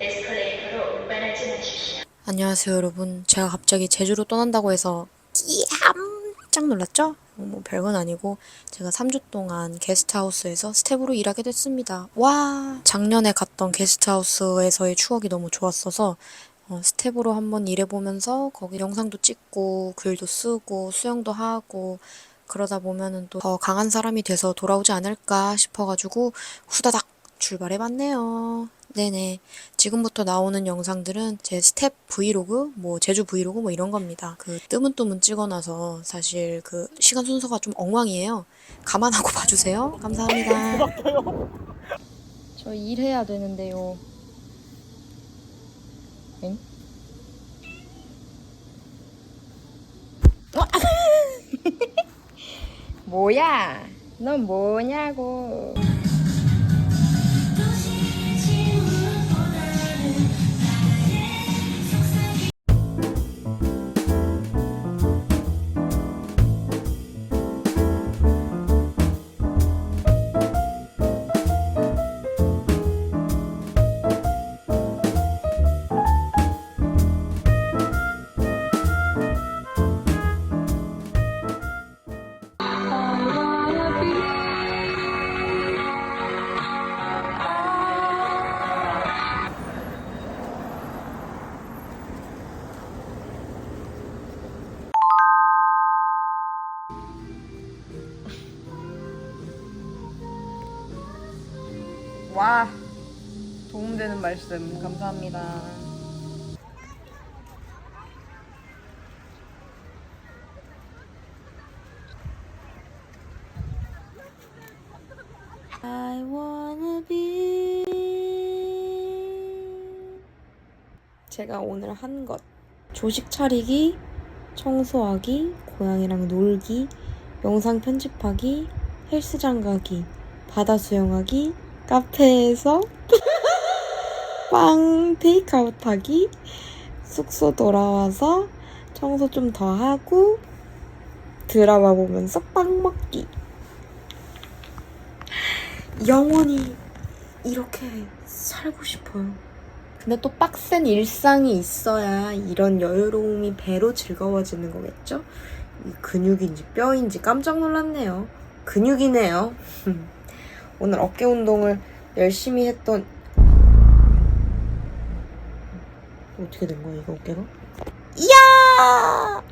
에스컬레이터로 운반하지. 안녕하세요 여러분 제가 갑자기 제주로 떠난다고 해서 깜짝 놀랐죠? 어, 뭐 별건 아니고 제가 3주 동안 게스트하우스에서 스텝으로 일하게 됐습니다 와 작년에 갔던 게스트하우스에서의 추억이 너무 좋았어서 어, 스텝으로 한번 일해보면서 거기 영상도 찍고 글도 쓰고 수영도 하고 그러다 보면은 또 더 강한 사람이 돼서 돌아오지 않을까 싶어가지고 후다닥 출발해봤네요. 네네. 지금부터 나오는 영상들은 제 스텝 브이로그, 뭐 제주 브이로그 뭐 이런 겁니다. 그 뜨문뜨문 찍어놔서 사실 그 시간 순서가 좀 엉망이에요. 감안하고 봐주세요. 감사합니다. 저 일해야 되는데요. 엥? 뭐야? 넌 뭐냐고. 와 도움되는 말씀 감사합니다. I wanna be 제가 오늘 한 것 조식 차리기, 청소하기, 고양이랑 놀기, 영상 편집하기, 헬스장 가기, 바다 수영하기, 카페에서 빵 테이크아웃 하기, 숙소 돌아와서 청소 좀 더 하고, 드라마 보면서 빵 먹기. 영원히 이렇게 살고 싶어요. 근데 또 빡센 일상이 있어야 이런 여유로움이 배로 즐거워지는 거겠죠? 이 근육인지 뼈인지 깜짝 놀랐네요. 근육이네요. 오늘 어깨 운동을 열심히 했던 어떻게 된 거야 이거 어깨가? 이야!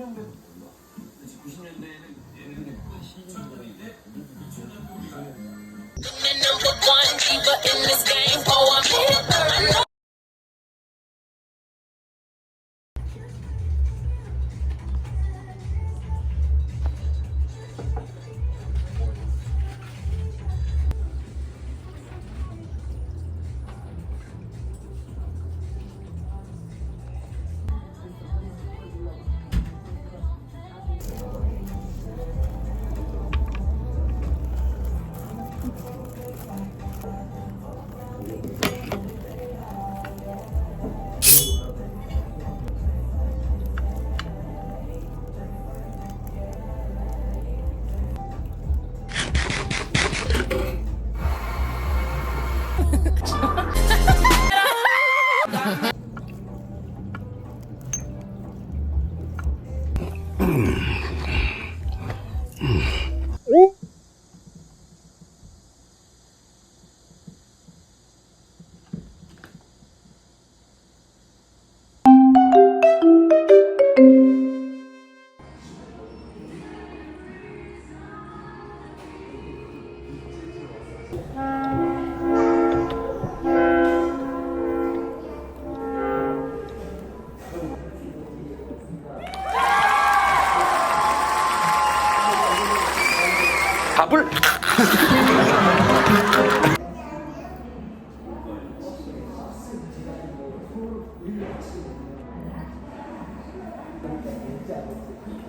밥을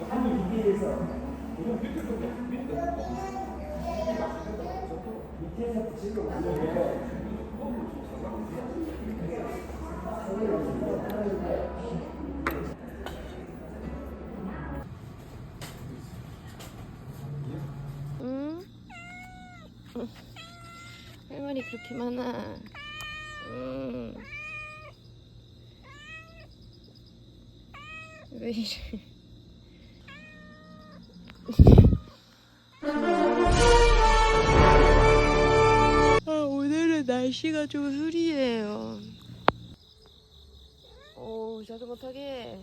한번 위에서 밑에서 붙이고 거 응? 할 말이 그렇게 많아. 응. 왜 이래. 아, 오늘은 날씨가 좀 흐리해요. 오, 자전거 타게.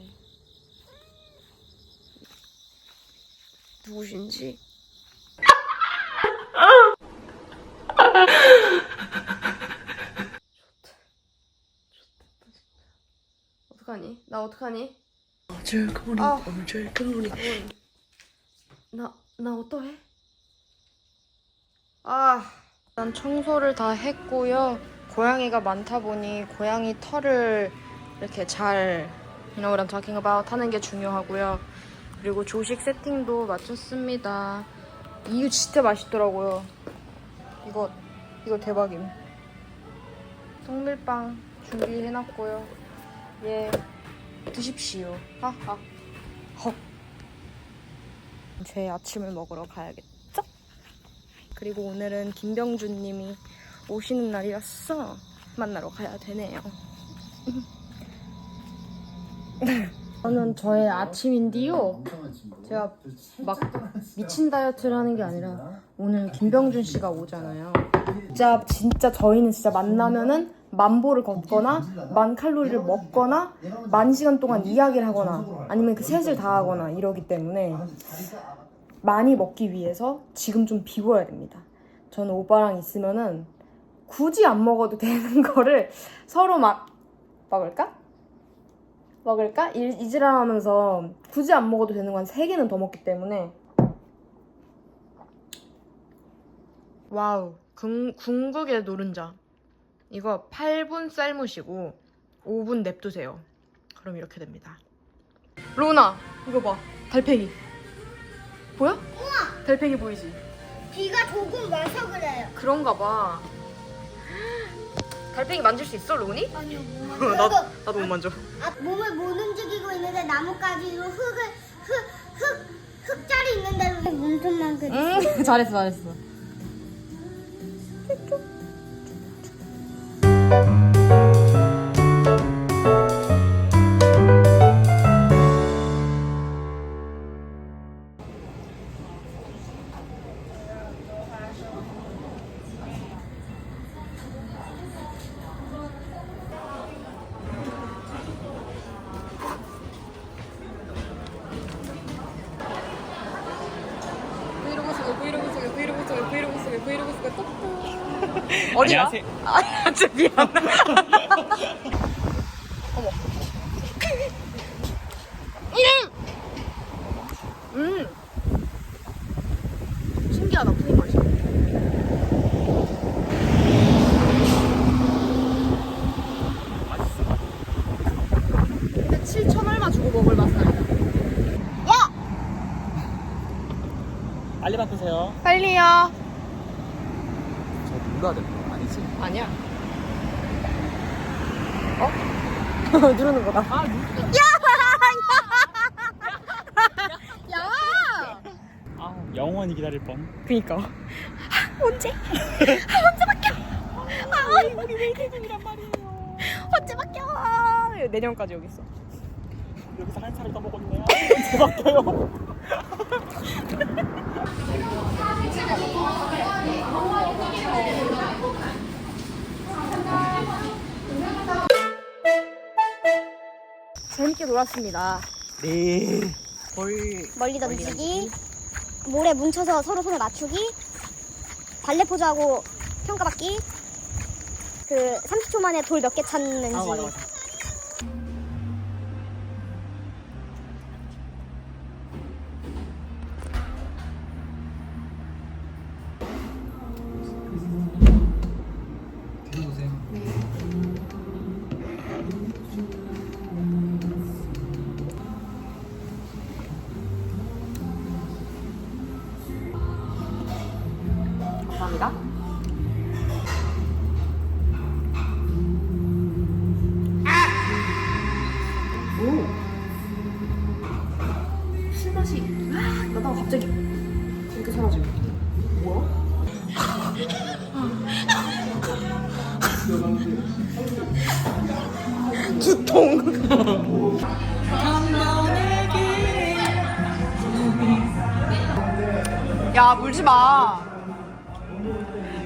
누구신지? 어떡하니? 나 어떡하니? 즐거우니 아. 너무 즐거우니 나, 나 어떠해? 아, 난 청소를 다 했고요. 고양이가 많다 보니 고양이 털을 이렇게 잘, you know what I'm talking about 하는 게 중요하고요. 그리고 조식 세팅도 마쳤습니다. 이거 진짜 맛있더라고요. 이거, 이거 대박임. 통밀빵 준비해놨고요. 예, 드십시오. 하하. 헉. 제 아침을 먹으러 가야겠죠? 그리고 오늘은 김병준 님이 오시는 날이었어. 만나러 가야 되네요. 저는 저의 아침인데요. 제가 막 미친 다이어트를 하는 게 아니라 오늘 김병준 씨가 오잖아요. 진짜 진짜 저희는 진짜 만나면은 만 보를 걷거나 만 칼로리를 먹거나 만 시간 동안 이야기를 하거나 아니면 그 셋을 다 하거나 이러기 때문에 많이 먹기 위해서 지금 좀 비워야 됩니다. 저는 오빠랑 있으면은 굳이 안 먹어도 되는 거를 서로 막 먹을까? 먹을까? 이, 이지랄 하면서 굳이 안 먹어도 되는 건세 개는 더 먹기 때문에. 와우. 궁, 궁극의 노른자. 이거 8분 삶으시고 5분 냅두세요. 그럼 이렇게 됩니다. 로나 이거 봐. 달팽이 보여? 달팽이 보이지? 비가 조금 와서 그래요. 그런가 봐 달팽이 만질 수 있어 로니? 아니요, 못 나도, 만져. 나도 못 만져 아, 몸을 못 움직이고 있는데 나뭇가지로 흙을 흙, 흙, 흙자리 있는 대로 몸통만 그려. 응 잘했어 잘했어 안녕하세요. 아 진짜 미안 어머 음! 음 신기하다 푸딩 맛이 근데 7천 얼마 주고 먹을 맛은 아니다 빨리 바꾸세요 빨리요 저 눌러야 되는 거아 니지? 아니야. 어? 누르는 거다. 아, 야! 야! 아 영원히 기다릴 뻔 그니까. 아, 언제? 아, 언제 바뀌어? 아, 우리 웨이팅이란 말이에요. 언제 바뀌어? 내년까지 여기 있어. 여기서 한 살을 더 먹었네요 언제 바뀌어요? 재밌게 놀았습니다. 네 멀리 던지기, 모래 뭉쳐서 서로 손을 맞추기, 발레 포즈하고 평가받기, 그 30초 만에 돌 몇 개 찾는지. 아 맞아 맞아 갑니다. 오! 술맛이 막 아, 나다가 갑자기 이렇게 사라져요. 두통. 야, 물지 마.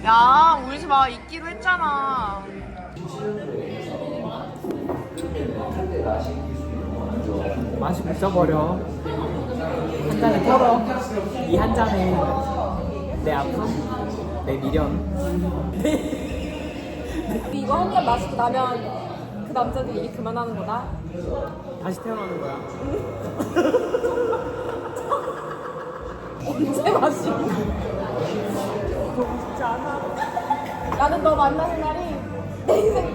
야 울지 마. 있기로 했잖아. 맛이 미쳐버려. 한 잔에 털어. 이 한 잔에 내 아픔, 내 미련. 이거 한 잔 마시고 나면 그 남자들 일 그만하는 거다. 다시 태어나는 거야. 언제 마시고? 나는 너 만나는 날이 내 인생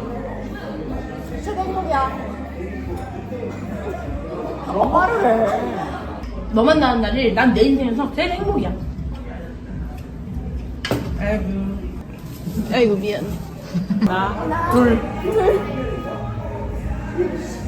최대 행복이야. 그런 말을 해. 너 만나는 날이 난 내 인생에서 제일 행복이야. 아이고. 아이고, 미안. 하나, 둘. 야.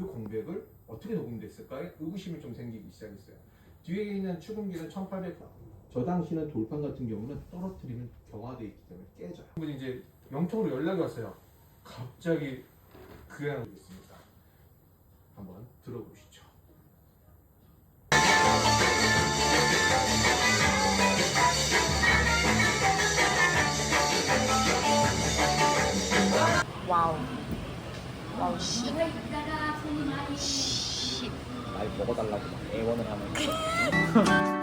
그 공백을 어떻게 녹음됐을까에 의구심이 좀 생기기 시작했어요. 뒤에 있는 추궁기는 1800. 저 당시는 돌판 같은 경우는 떨어뜨리면 경화돼 있기 때문에 깨져요. 한분 이제 영통으로 연락이 왔어요. 갑자기 그냥 있습니다. 한번 들어보시죠. 와우. 와우 씨. 날 먹어달라고 막 애원을 하는.